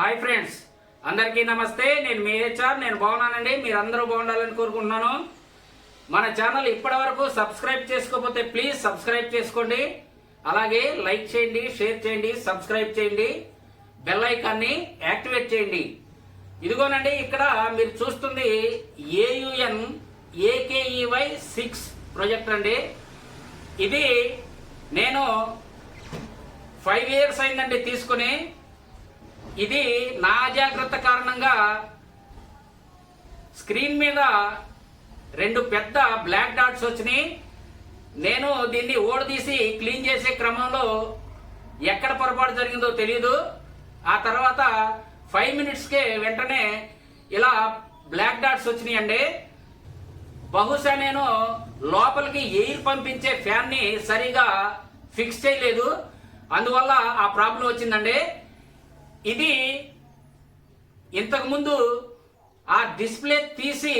Hi friends అందరికీ నమస్తే. నేను మీ హెచ్ఆర్ నేను బాగున్నానండి. మీరందరూ బాగుండాలని కోరుకుంటున్నాను. మన ఛానల్ ఇప్పటి వరకు సబ్స్క్రైబ్ చేసుకోకపోతే ప్లీజ్ సబ్స్క్రైబ్ చేసుకోండి. అలాగే లైక్ చేయండి షేర్ చేయండి సబ్స్క్రైబ్ చేయండి బెల్ ఐకాన్ని యాక్టివేట్ చేయండి. ఇదిగోనండి ఇక్కడ మీరు చూస్తుంది ఏయుఎన్ ఏకేఈవై సిక్స్ ప్రాజెక్ట్ అండి. ఇది నేను ఫైవ్ ఇయర్స్ అయిందండి తీసుకుని. ఇది నా అజాగ్రత్త కారణంగా స్క్రీన్ మీద రెండు పెద్ద బ్లాక్ డాట్స్ వచ్చినాయి. నేను దీన్ని ఓడదీసి క్లీన్ చేసే క్రమంలో ఎక్కడ పొరపాటు జరిగిందో తెలియదు ఆ తర్వాత ఫైవ్ మినిట్స్కే వెంటనే ఇలా బ్లాక్ డాట్స్ వచ్చినాయండి. బహుశా నేను లోపలికి ఎయిర్ పంపించే ఫ్యాన్ని సరిగా ఫిక్స్ చేయలేదు. అందువల్ల ఆ ప్రాబ్లం వచ్చిందండి. ఇది ఇంతకుముందు ఆ డిస్ప్లే తీసి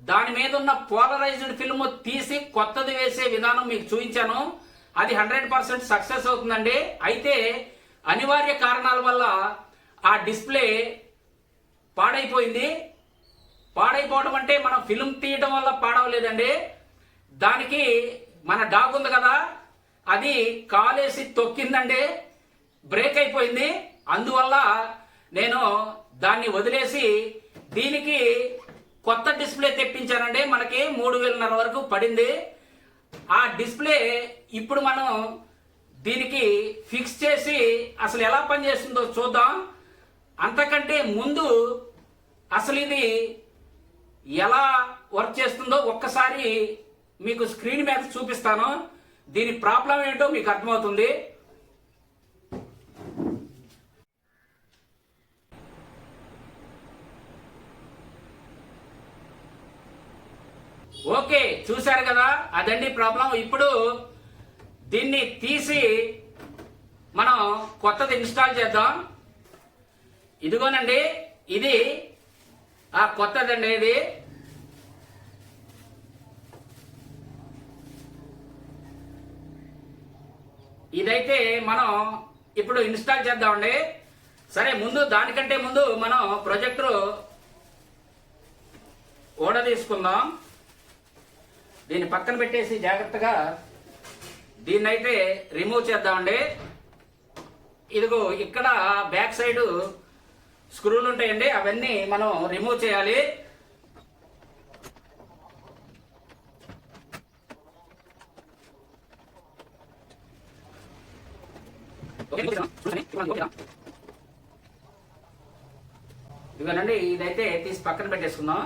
దాని మీద ఉన్న పోలరైజ్డ్ ఫిల్మ్ తీసి కొత్తది వేసే విధానం మీకు చూపించాను. అది హండ్రెడ్ పర్సెంట్ సక్సెస్ అవుతుందండి. అయితే అనివార్య కారణాల వల్ల ఆ డిస్ప్లే పాడైపోయింది. పాడైపోవడం అంటే మనం ఫిల్మ్ తీయటం వల్ల పాడవలేదండి. దానికి మన డాగ్ ఉంది కదా అది కాలేసి తొక్కిందండి. బ్రేక్ అయిపోయింది. అందువల్ల నేను దాన్ని వదిలేసి దీనికి కొత్త డిస్ప్లే తెప్పించానండి. మనకి మూడు వేలన్నర వరకు పడింది. ఆ డిస్ప్లే ఇప్పుడు మనం దీనికి ఫిక్స్ చేసి అసలు ఎలా పనిచేస్తుందో చూద్దాం. అంతకంటే ముందు అసలు ఇది ఎలా వర్క్ చేస్తుందో ఒక్కసారి మీకు స్క్రీన్ మీద చూపిస్తాను. దీని ప్రాబ్లం ఏంటో మీకు అర్థమవుతుంది. ఓకే చూశారు కదా? అదండి ప్రాబ్లం. ఇప్పుడు దీన్ని తీసి మనం కొత్తది ఇన్స్టాల్ చేద్దాం. ఇదిగోనండి ఇది ఆ కొత్తదండి ఇది. ఇదైతే మనం ఇప్పుడు ఇన్స్టాల్ చేద్దామండి. సరే ముందు దానికంటే ముందు మనం ప్రొజెక్టర్ ఓడ తీసుకుందాం. దీన్ని పక్కన పెట్టేసి జాగ్రత్తగా దీన్ని అయితే రిమూవ్ చేద్దామండి. ఇదిగో ఇక్కడ బ్యాక్ సైడ్ స్క్రూలు ఉంటాయండి. అవన్నీ మనం రిమూవ్ చేయాలి. ఇదిగోనండి ఇదైతే తీసి పక్కన పెట్టేసుకుందాం.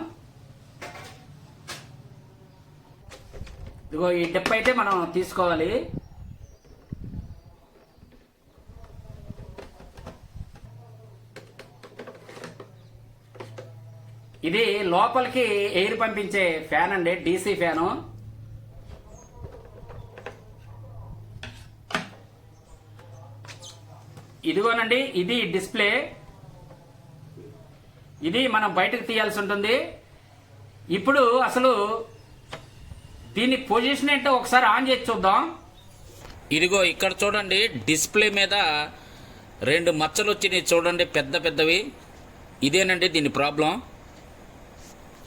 ఇదిగో ఈ డిప్ అయితే మనం తీసుకోవాలి. ఇది లోపలికి ఎయిర్ పంపించే ఫ్యాన్ అండి డీసీ ఫ్యాను. ఇదిగోనండి ఇది డిస్ప్లే. ఇది మనం బయటకు తీయాల్సి ఉంటుంది. ఇప్పుడు అసలు దీని పొజిషన్ ఏంటో ఒకసారి ఆన్ చేసి చూద్దాం. ఇదిగో ఇక్కడ చూడండి డిస్ప్లే మీద రెండు మచ్చలు వచ్చినాయి చూడండి పెద్ద పెద్దవి. ఇదేనండి దీని ప్రాబ్లం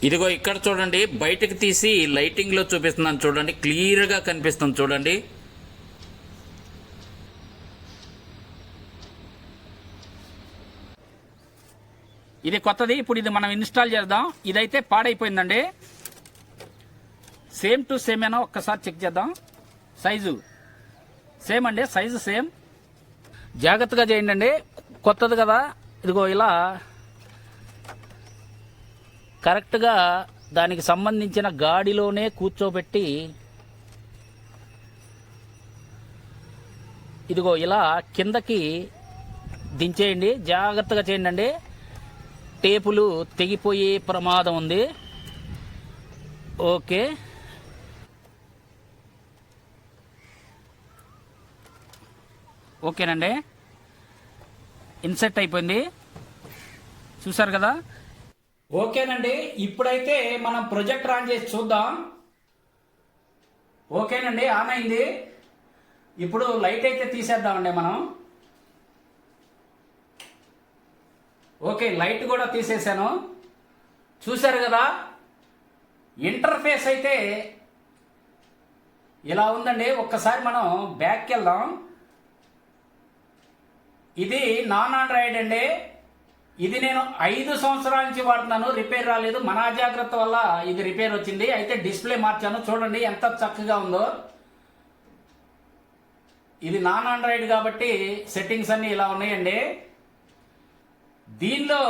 ఇదిగో ఇక్కడ చూడండి బయటకు తీసి లైటింగ్లో చూపిస్తున్నాను చూడండి క్లియర్గా కనిపిస్తుంది చూడండి. ఇది కొత్తది ఇప్పుడు ఇది మనం ఇన్స్టాల్ చేద్దాం. ఇదైతే పాడైపోయిందండి. సేమ్ టు సేమ్ అయినా ఒక్కసారి చెక్ చేద్దాం. సైజు సేమ్ అండి సైజు సేమ్ జాగ్రత్తగా చేయండి అండి. కొత్తది కదా. ఇదిగో ఇలా. కరెక్ట్గా దానికి సంబంధించిన గాడిలోనే కూర్చోబెట్టి ఇదిగో ఇలా కిందకి దించేయండి. జాగ్రత్తగా చేయండి అండి. టేపులు తెగిపోయే ప్రమాదం ఉంది. ఓకే. ఓకేనండి. ఇన్సెట్ అయిపోయింది. చూసారు కదా? ఓకేనండి. ఇప్పుడైతే మనం ప్రొజెక్ట్ ఆన్ చేసి చూద్దాం. ఓకేనండి ఆన్ అయింది. ఇప్పుడు లైట్ అయితే తీసేద్దామండి మనం. ఓకే లైట్ కూడా తీసేసాను. చూశారు కదా? ఇంటర్ఫేస్ అయితే ఇలా ఉందండి. ఒక్కసారి మనం బ్యాక్కి వెళ్దాం. ఇది నాన్ ఆండ్రాయిడ్ అండి. ఇది నేను ఐదు సంవత్సరాల నుంచి వాడుతున్నాను. రిపేర్ రాలేదు. మన అజాగ్రత్త వల్ల ఇది రిపేర్ వచ్చింది. అయితే డిస్ప్లే మార్చాను. చూడండి ఎంత చక్కగా ఉందో. ఇది నాన్ ఆండ్రాయిడ్ కాబట్టి సెట్టింగ్స్ అన్ని ఇలా ఉన్నాయండి. దీనిలో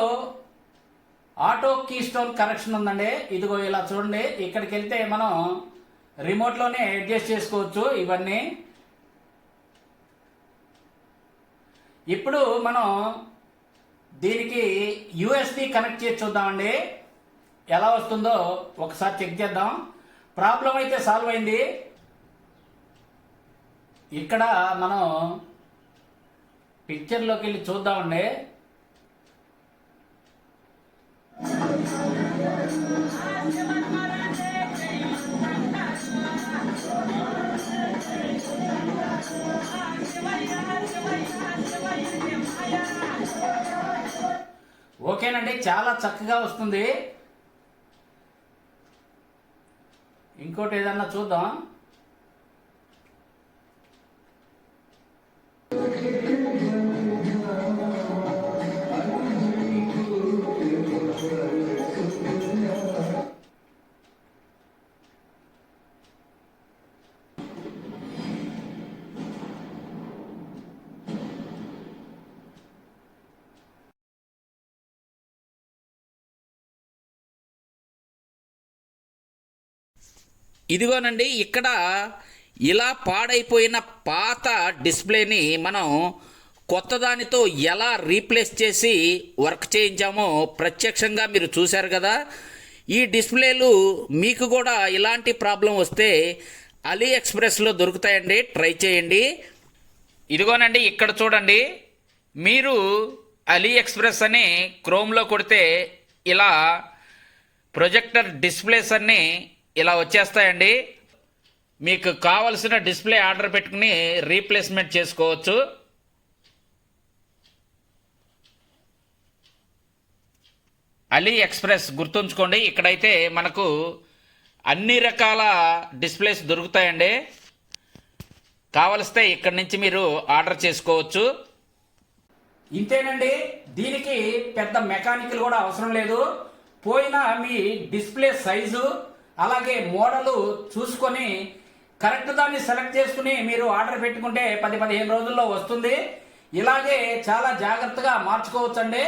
ఆటో కీ స్టోన్ కరెక్షన్ ఉందండి. ఇదిగో ఇలా చూడండి. ఇక్కడికి వెళ్తే మనం రిమోట్లోనే అడ్జస్ట్ చేసుకోవచ్చు ఇవన్నీ. ఇప్పుడు మనం దీనికి యూఎస్బి కనెక్ట్ చేసి చూద్దామండి. ఎలా వస్తుందో ఒకసారి చెక్ చేద్దాం. ప్రాబ్లం అయితే సాల్వ్ అయింది. ఇక్కడ మనం పిక్చర్లోకి వెళ్ళి చూద్దామండి. ఓకేనండి చాలా చక్కగా వస్తుంది. ఇంకోటి ఏదన్నా చూద్దాం. ఇదిగోనండి ఇక్కడ ఇలా పాడైపోయిన పాత డిస్ప్లేని మనం కొత్త దానితో ఎలా రీప్లేస్ చేసి వర్క్ చేయించామో ప్రత్యక్షంగా మీరు చూశారు కదా. ఈ డిస్ప్లేలు మీకు కూడా ఇలాంటి ప్రాబ్లం వస్తే అలీ ఎక్స్ప్రెస్లో దొరుకుతాయండి ట్రై చేయండి. ఇదిగోనండి ఇక్కడ చూడండి. మీరు అలీ ఎక్స్ప్రెస్ అని క్రోమ్లో కొడితే ఇలా ప్రొజెక్టర్ డిస్ప్లేస్ అన్నీ ఇలా వచ్చేస్తాయండి. మీకు కావలసిన డిస్ప్లే ఆర్డర్ పెట్టుకుని రీప్లేస్మెంట్ చేసుకోవచ్చు. అలీ ఎక్స్ప్రెస్ గుర్తుంచుకోండి ఇక్కడైతే మనకు అన్ని రకాల డిస్ప్లేస్ దొరుకుతాయండి. కావలిస్తే ఇక్కడి నుంచి మీరు ఆర్డర్ చేసుకోవచ్చు. ఇంతేనండి దీనికి పెద్ద మెకానికల్ కూడా అవసరం లేదు. పోయిన మీ డిస్ప్లే సైజు అలాగే మోడలు చూసుకొని కరెక్ట్ దాన్ని సెలెక్ట్ చేసుకుని మీరు ఆర్డర్ పెట్టుకుంటే పది పదిహేను రోజుల్లో వస్తుంది. ఇలాగే చాలా జాగ్రత్తగా మార్చుకోవచ్చండి.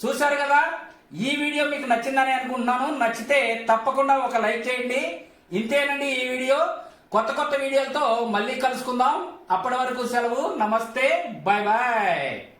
చూశారు కదా ఈ వీడియో మీకు నచ్చిందని అనుకుంటున్నాను. నచ్చితే తప్పకుండా ఒక లైక్ చేయండి. ఇంతేనండి ఈ వీడియో. కొత్త కొత్త వీడియోలతో మళ్ళీ కలుసుకుందాం. అప్పటి వరకు సెలవు. నమస్తే. Bye bye.